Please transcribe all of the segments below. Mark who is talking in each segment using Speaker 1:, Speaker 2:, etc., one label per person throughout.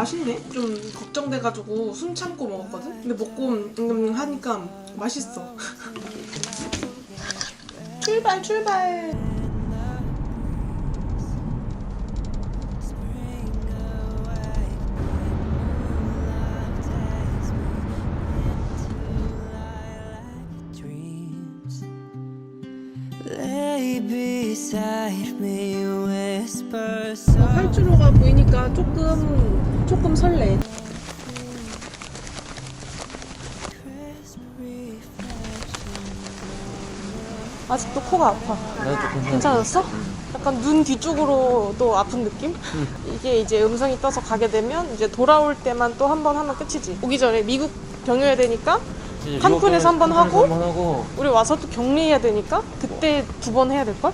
Speaker 1: 맛있네. 좀 걱정돼가지고 숨 참고 먹었거든. 근데 먹고 음, 음, 하니까 맛있어. 출발 출발. 활주로가 보이니까 조금 조금 설레. 아직도 코가 아파. 괜찮았어? 약간 눈 뒤쪽으로 또 아픈 느낌? 이게 이제 음성이 떠서 가게 되면 이제 돌아올 때만 또 한 번 하면 끝이지. 오기 전에 미국 경유해야 되니까 칸쿤에서 하고?
Speaker 2: 한번 하고
Speaker 1: 우리 와서 또 격리해야 되니까 그때 두 번 해야 될걸?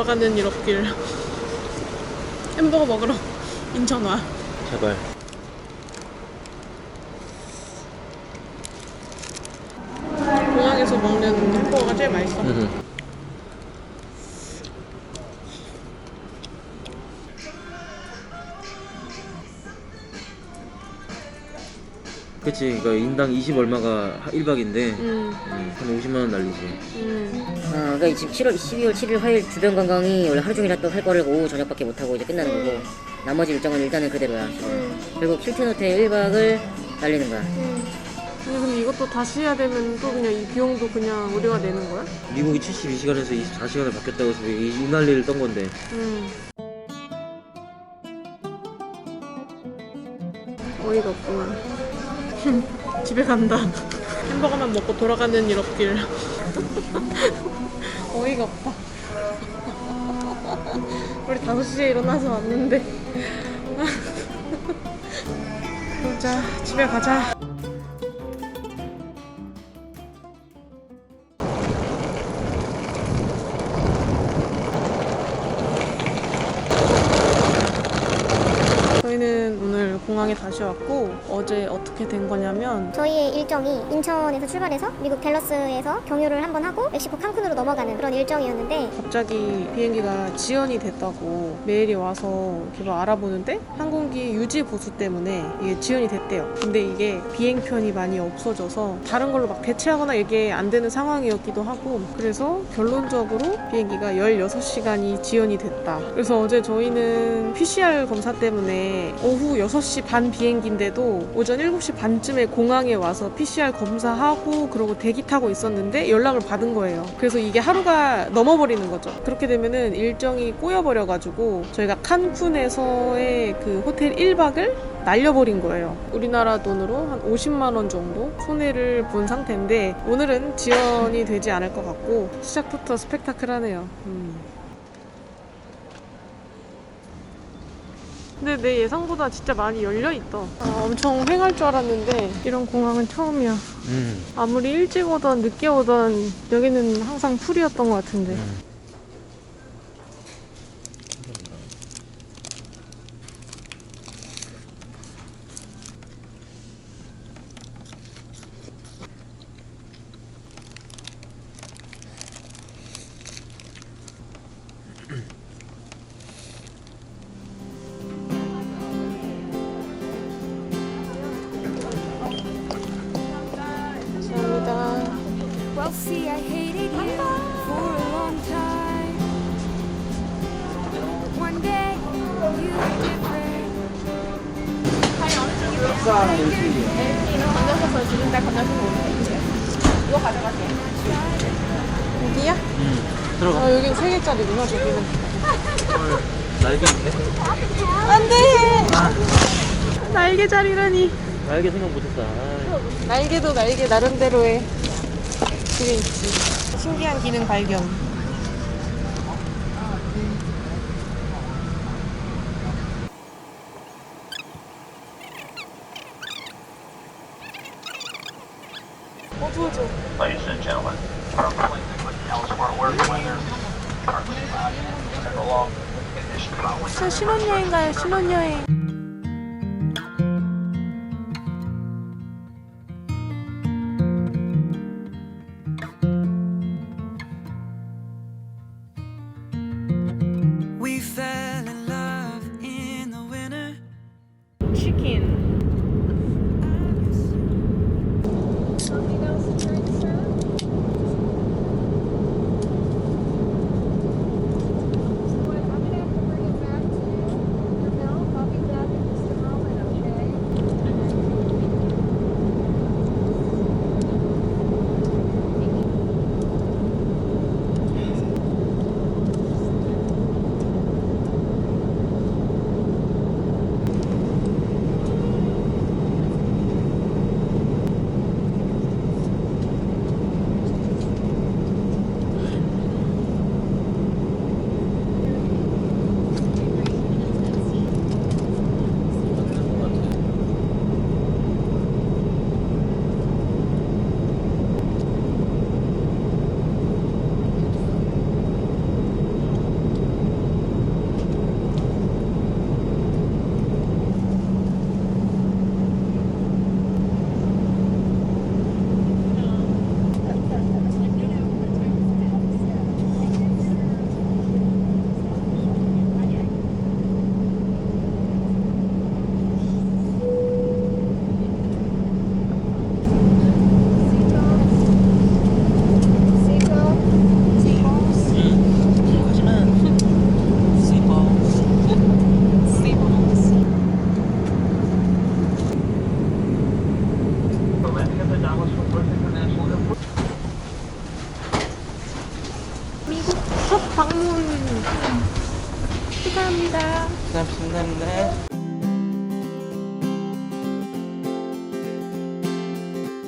Speaker 1: 돌아가는 이렇길. 햄버거 먹으러 인천 와.
Speaker 2: 제발.
Speaker 1: 공항에서 먹는 햄버거가 제일 맛있어.
Speaker 2: 응. 그치, 그러니까 인당 20 얼마가 1박인데
Speaker 1: 음,
Speaker 2: 한 50만 원 날리지.
Speaker 1: 음.
Speaker 3: 어, 그러니까 지금 7월 12월 7일 화요일 주변 관광이 원래 하루 종일 또할 거를 오후 저녁밖에 못 하고 이제 끝나는 거고 나머지 일정은 일단은 그대로야. 지금. 결국 힐튼 호텔 1박을 날리는 거야.
Speaker 1: 아니 근데 이것도 다시 해야 되면 또 그냥 이 비용도 그냥 우리가 내는 거야?
Speaker 2: 미국이 72시간에서 24시간을 바뀌었다고 해서 이, 이 난리를 떤 건데.
Speaker 1: 음. 어이가 없구만. 집에 간다. 햄버거만 먹고 돌아가는 이렇길. 어이가 없다. 우리 5시에 일어나서 왔는데. 그러자, 집에 가자. 왔고 어제 어떻게 된 거냐면
Speaker 4: 저희의 일정이 인천에서 출발해서 미국 댈러스에서 경유를 한번 하고 멕시코 칸쿤으로 넘어가는 그런 일정이었는데
Speaker 1: 갑자기 비행기가 지연이 됐다고 메일이 와서 막 알아보는데 항공기 유지 보수 때문에 이게 지연이 됐대요. 근데 이게 비행편이 많이 없어져서 다른 걸로 막 대체하거나 이게 안 되는 상황이었기도 하고 그래서 결론적으로 비행기가 16시간이 지연이 됐다. 그래서 어제 저희는 PCR 검사 때문에 오후 6시 반 비행 기인데도 오전 7시 반쯤에 공항에 와서 PCR 검사하고 그러고 대기 타고 있었는데 연락을 받은 거예요. 그래서 이게 하루가 넘어버리는 거죠. 그렇게 되면은 일정이 꼬여버려가지고 저희가 칸쿤에서의 그 호텔 1박을 날려버린 거예요. 우리나라 돈으로 한 50만 원 정도 손해를 본 상태인데 오늘은 지연이 되지 않을 것 같고 시작부터 스펙타클하네요. 음. 근데 내 예상보다 진짜 많이 열려 있다. 아, 엄청 횡할 줄 알았는데 이런 공항은 처음이야.
Speaker 2: 음.
Speaker 1: 아무리 일찍 오던 늦게 오던 여기는 항상 풀이었던 것 같은데. 감 여기야?
Speaker 2: 음. 들어가.
Speaker 1: 아, 여긴 세 개짜리구나, 저기는.
Speaker 2: 날개인데?
Speaker 1: 안 돼! 날개자리라니.
Speaker 2: 날개 생각 못했다.
Speaker 1: 날개도 날개 나름대로의 그게 있지. 신기한 기능 발견. 어, 보여줘.
Speaker 5: Ladies and gentlemen, our flight
Speaker 1: 저 신혼여행 가요, 신혼여행. 축하합니다.
Speaker 2: 감사합니다.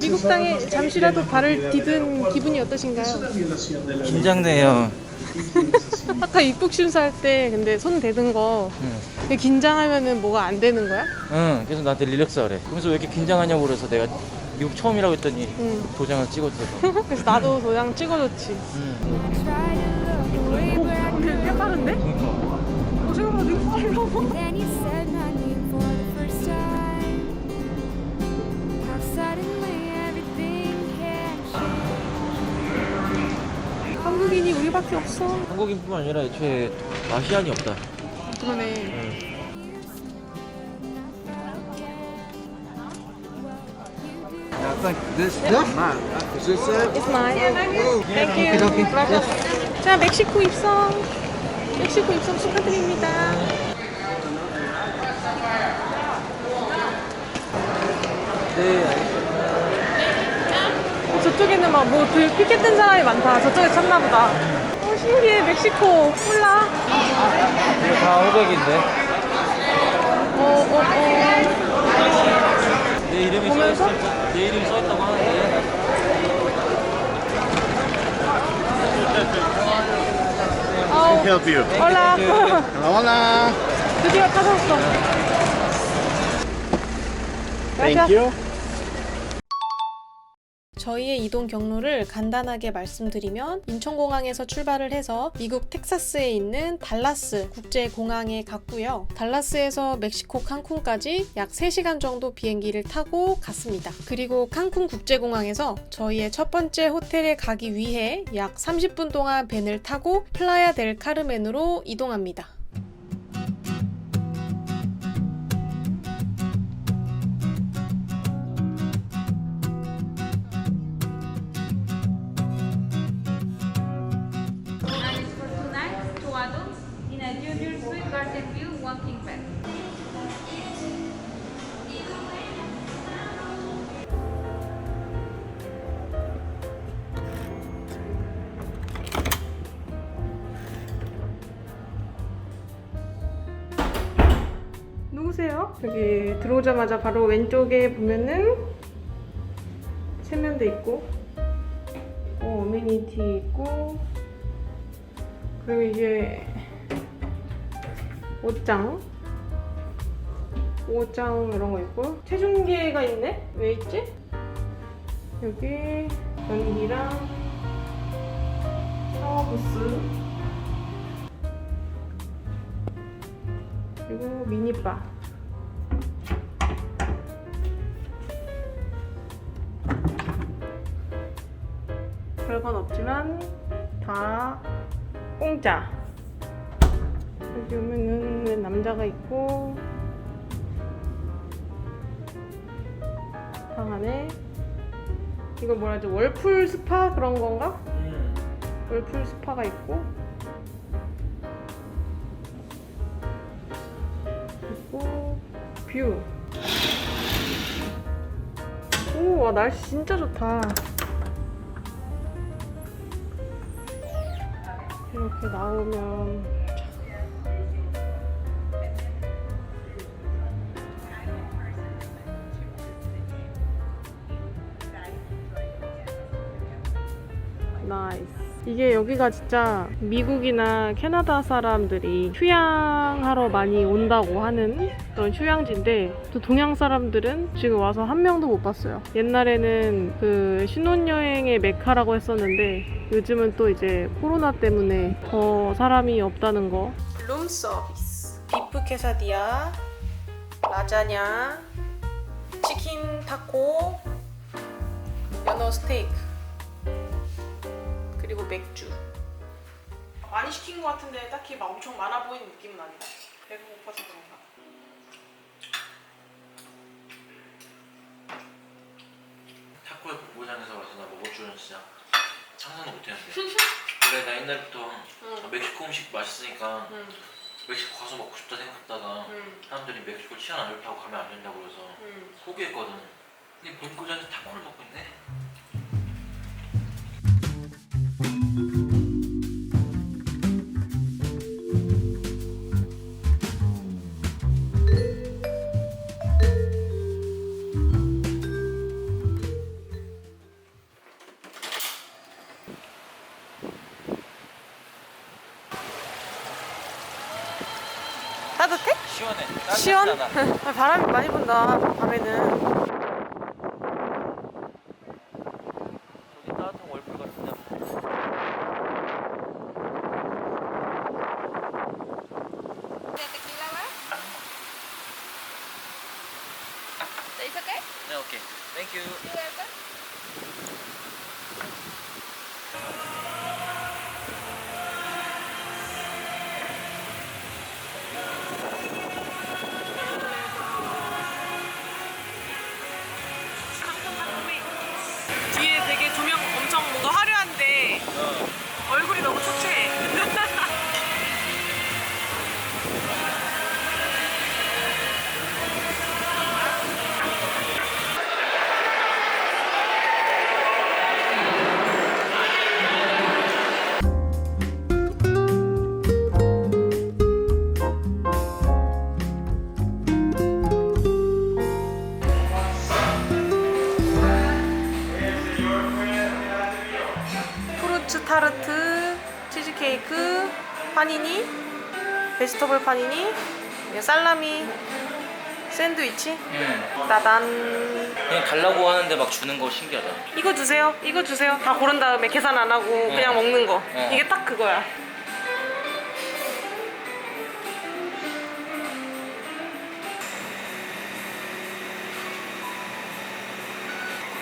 Speaker 1: 미국 땅에 잠시라도 발을 디딘 기분이 어떠신가요?
Speaker 2: 긴장돼요.
Speaker 1: 아까 입국 심사 할 때 근데 손 대는 거 근데 긴장하면은 뭐가 안 되는 거야?
Speaker 2: 응, 그래서 나한테 릴렉스 하래. 그래서 왜 이렇게 긴장하냐고 그래서 내가 미국 처음이라고 했더니
Speaker 1: 응.
Speaker 2: 도장을 찍었어.
Speaker 1: 그래서 나도 도장 찍어줬지.
Speaker 2: 응.
Speaker 1: 되게 꽤 빠른데?
Speaker 2: 그러니까.
Speaker 1: 어, 생각보다 되게 빨라.
Speaker 6: Then you said my name for the first time. How suddenly everything can change.
Speaker 1: 한국인이 우리밖에 없어.
Speaker 2: 한국인뿐만 아니라 애초에 아시안이 없다.
Speaker 1: 그러네. It's mine. Thank you. 자, 멕시코 입성. 멕시코 입성 축하드립니다.
Speaker 2: 네, 알겠습니다.
Speaker 1: 저쪽에는 막 뭐 피켓 뜬 사람이 많다. 저쪽에 찾나 보다. 어, 신기해. 멕시코. 몰라.
Speaker 2: 이거 다 호백인데.
Speaker 1: 어, 어, 어.
Speaker 2: 내 이름이
Speaker 1: 보면서?
Speaker 2: 써있, 내 이름이 써있다고 하는데.
Speaker 1: 아우.
Speaker 7: Help you?
Speaker 1: 올라.
Speaker 7: Hola.
Speaker 1: 드디어 찾았어.
Speaker 7: Thank you.
Speaker 1: 저희의 이동 경로를 간단하게 말씀드리면 인천공항에서 출발을 해서 미국 텍사스에 있는 달라스 국제공항에 갔고요. 달라스에서 멕시코 칸쿤까지 약 3시간 정도 비행기를 타고 갔습니다. 그리고 칸쿤 국제공항에서 저희의 첫 번째 호텔에 가기 위해 약 30분 동안 벤을 타고 플라야 델 카르멘으로 이동합니다. 여기 들어오자마자 바로 왼쪽에 보면은 세면대 있고 어, 어메니티 있고 그리고 이게 옷장 옷장 이런 거 있고 체중계가 있네? 왜 있지? 여기 변기랑 샤워 부스 그리고 미니바 없지만 다 공짜 여기 오면은 남자가 있고 방 안에 이거 뭐라 하지 월풀 스파 그런 건가? 월풀 스파가 있고 그리고 뷰. 오, 와 날씨 진짜 좋다. 이렇게 나오면 나이스. 이게 여기가 진짜 미국이나 캐나다 사람들이 휴양하러 많이 온다고 하는 그런 휴양지인데 또 동양 사람들은 지금 와서 한 명도 못 봤어요. 옛날에는 그 신혼여행의 메카라고 했었는데 요즘은 또 이제 코로나 때문에 더 사람이 없다는 거. 룸 서비스. 비프 케사디아, 라자냐, 치킨 타코, 연어 스테이크. 그리고 맥주. 많이 시킨 것 같은데 딱히 막 엄청 많아 보이는 느낌은 아니다. 배가 고파서 그런가.
Speaker 2: 타코의 본고장에서 와서 나 먹을 줄은 진짜 상상도 못했는데. 원래 나 옛날부터
Speaker 1: 응.
Speaker 2: 멕시코 음식 맛있으니까
Speaker 1: 응,
Speaker 2: 멕시코 가서 먹고 싶다 생각하다가
Speaker 1: 응,
Speaker 2: 사람들이 멕시코 치안 안 좋다고 가면 안 된다고 그래서
Speaker 1: 응.
Speaker 2: 포기했거든. 근데 본고장에서 타코를 먹고 있네
Speaker 1: 바람이 많이 분다 밤에는. 뒤에 되게 조명 엄청 뭔가 화려한데 얼굴이 너무 초췌해. 타르트, 치즈케이크, 파니니, 베지터블 파니니, 살라미, 샌드위치,
Speaker 2: 응.
Speaker 1: 따단.
Speaker 2: 그냥 달라고 하는데 막 주는 거 신기하다
Speaker 1: 이거 주세요. 이거 주세요. 다 고른 다음에 계산 안 하고 그냥 먹는 거.
Speaker 2: 네.
Speaker 1: 이게 딱 그거야.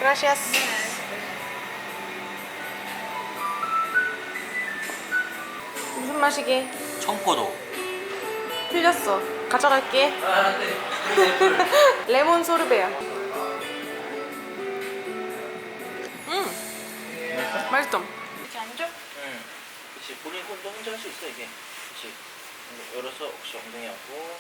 Speaker 1: Gracias. 맛이게?
Speaker 2: 청포도
Speaker 1: 틀렸어. 가져갈게.
Speaker 2: 아 네.
Speaker 1: 레몬 소르베야. 음, 맛있어. 이렇게 안 줘?
Speaker 2: 응. 그치 본인 혼자 혼자 할 수 있어 이게 그치 열어서 혹시 엉덩이 하고